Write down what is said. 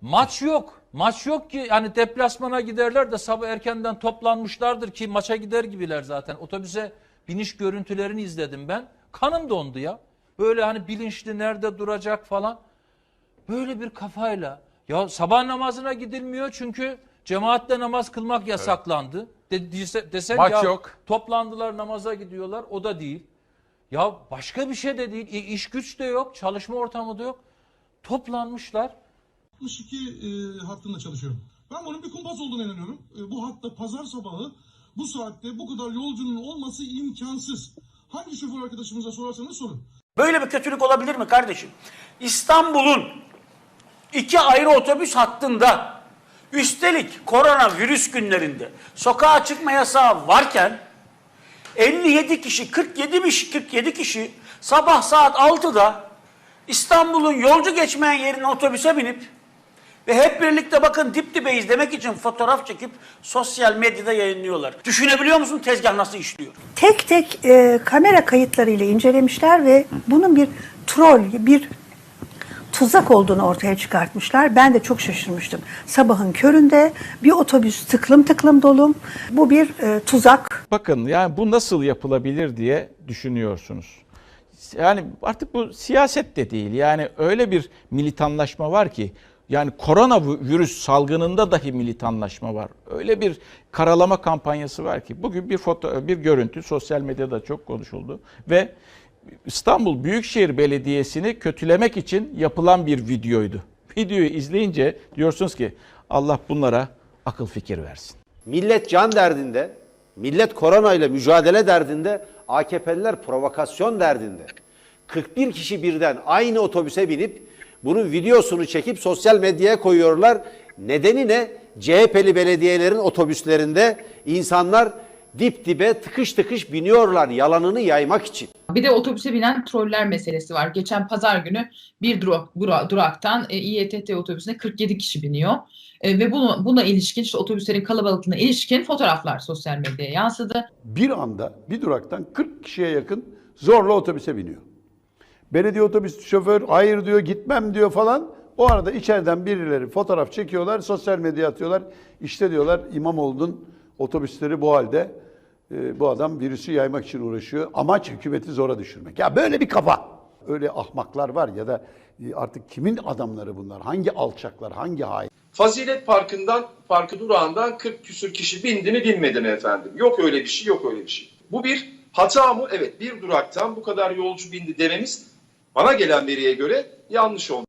Maç yok. Maç yok ki yani deplasmana giderler de sabah erkenden toplanmışlardır ki maça gider gibiler zaten. Otobüse biniş görüntülerini izledim ben. Kanım dondu ya. Böyle hani bilinçli nerede duracak falan. Böyle bir kafayla. Ya sabah namazına gidilmiyor çünkü cemaatle namaz kılmak yasaklandı. De, dese- desen Maç ya, yok. Toplandılar namaza gidiyorlar o da değil. Ya başka bir şey de değil. İ- iş güç de yok. Çalışma ortamı da yok. Toplanmışlar. 62 e, hattında çalışıyorum. Ben bunun bir kumpas olduğuna inanıyorum. E, bu hatta pazar sabahı bu saatte bu kadar yolcunun olması imkansız. Hangi şoför arkadaşımıza sorarsanız sorun. Böyle bir kötülük olabilir mi kardeşim? İstanbul'un iki ayrı otobüs hattında üstelik koronavirüs günlerinde sokağa çıkma yasağı varken 57 kişi 47 kişi 47 kişi sabah saat 6'da İstanbul'un yolcu geçmeyen yerine otobüse binip ve hep birlikte bakın dip dibe izlemek için fotoğraf çekip sosyal medyada yayınlıyorlar. Düşünebiliyor musun tezgah nasıl işliyor? tek tek e, kamera kayıtlarıyla incelemişler ve bunun bir troll, bir tuzak olduğunu ortaya çıkartmışlar. Ben de çok şaşırmıştım. Sabahın köründe bir otobüs tıklım tıklım dolu. Bu bir e, tuzak. Bakın yani bu nasıl yapılabilir diye düşünüyorsunuz. Yani artık bu siyaset de değil. Yani öyle bir militanlaşma var ki yani koronavirüs salgınında dahi militanlaşma var. Öyle bir karalama kampanyası var ki bugün bir foto bir görüntü sosyal medyada çok konuşuldu ve İstanbul Büyükşehir Belediyesi'ni kötülemek için yapılan bir videoydu. Videoyu izleyince diyorsunuz ki Allah bunlara akıl fikir versin. Millet can derdinde, millet korona ile mücadele derdinde, AKP'liler provokasyon derdinde. 41 kişi birden aynı otobüse binip bunun videosunu çekip sosyal medyaya koyuyorlar. Nedeni ne? CHP'li belediyelerin otobüslerinde insanlar dip dibe tıkış tıkış biniyorlar yalanını yaymak için. Bir de otobüse binen troller meselesi var. Geçen pazar günü bir durak, dura- duraktan e, İETT otobüsüne 47 kişi biniyor. E, ve bunu, buna ilişkin işte otobüslerin kalabalıklığına ilişkin fotoğraflar sosyal medyaya yansıdı. bir anda bir duraktan 40 kişiye yakın zorla otobüse biniyor. Belediye otobüs şoför hayır diyor gitmem diyor falan. O arada içeriden birileri fotoğraf çekiyorlar, sosyal medyaya atıyorlar. İşte diyorlar İmamoğlu'nun otobüsleri bu halde. Ee, bu adam virüsü yaymak için uğraşıyor. Amaç hükümeti zora düşürmek. Ya böyle bir kafa. Öyle ahmaklar var ya da e, artık kimin adamları bunlar? Hangi alçaklar, hangi hain? Fazilet Parkı'ndan, parkı durağından 40 küsür kişi bindi mi binmedi mi efendim? Yok öyle bir şey, yok öyle bir şey. Bu bir hata mı? Evet bir duraktan bu kadar yolcu bindi dememiz bana gelen veriye göre yanlış oldu.